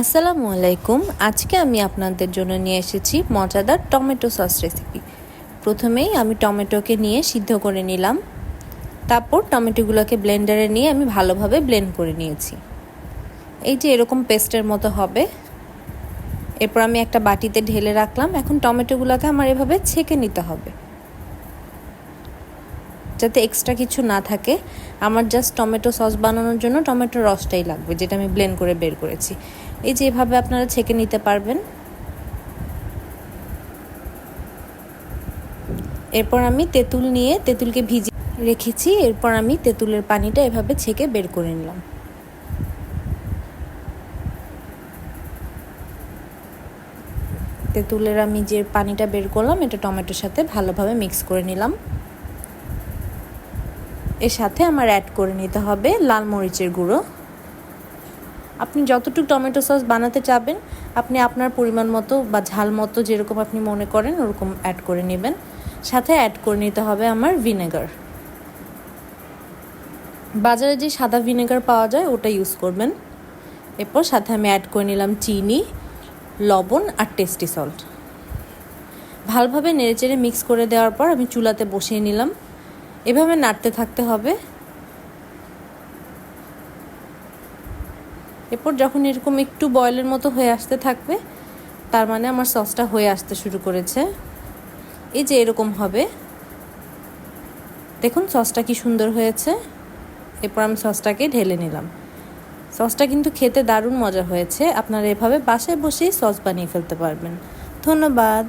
আসসালামু আলাইকুম। আজকে আমি আপনাদের জন্য নিয়ে এসেছি মজাদার টমেটো সস রেসিপি প্রথমেই আমি টমেটোকে নিয়ে সিদ্ধ করে নিলাম। তারপর টমেটোগুলোকে ব্লেন্ডারে নিয়ে আমি ভালোভাবে ব্লেন্ড করে নিয়েছি। এই যে এরকম পেস্টের মতো হবে। এরপর আমি একটা বাটিতে ঢেলে রাখলাম। এখন টমেটোগুলোকে আমার এভাবে ছেঁকে নিতে হবে। যাতে এক্সট্রা কিছু না থাকে। আমার জাস্ট টমেটো সস বানানোর জন্য টমেটোর রসটাই লাগবে, যেটা আমি ব্লেন্ড করে বের করেছি। এই যে এভাবে আপনারা ছেঁকে নিতে পারবেন। এরপর আমি তেঁতুল নিয়ে তেঁতুলকে ভিজিয়ে রেখেছি। এরপর আমি তেঁতুলের পানিটা এভাবে ছেঁকে বের করে নিলাম। তেঁতুলের আমি যে পানিটা বের করলাম, এটা টমেটোর সাথে ভালোভাবে মিক্স করে নিলাম। এর সাথে আমার অ্যাড করে নিতে হবে লাল মরিচের গুঁড়ো। আপনি যতটুকু টমেটো সস বানাতে চাবেন, আপনি আপনার পরিমাণ মতো বা ঝাল মতো যেরকম আপনি মনে করেন, ওরকম অ্যাড করে নেবেন। সাথে অ্যাড করে নিতে হবে আমার ভিনেগার বাজারে যে সাদা ভিনেগার পাওয়া যায়, ওটা ইউজ করবেন। এরপর সাথে আমি অ্যাড করে নিলাম চিনি, লবণ আর টেস্টি সল্ট ভালোভাবে নেড়েচেড়ে মিক্স করে দেওয়ার পর আমি চুলাতে বসিয়ে নিলাম। এভাবে নাড়তে থাকতে হবে। এরপর যখন এরকম একটু বয়েলের মতো হয়ে আসতে থাকবে, তার মানে আমার সসটা হয়ে আসতে শুরু করেছে। এই যে এরকম হবে। দেখুন সসটা কি সুন্দর হয়েছে। এরপর আমি সসটাকে ঢেলে নিলাম। সসটা কিন্তু খেতে দারুণ মজা হয়েছে। আপনারা এভাবে বাসায় বসেই সস বানিয়ে ফেলতে পারবেন। ধন্যবাদ।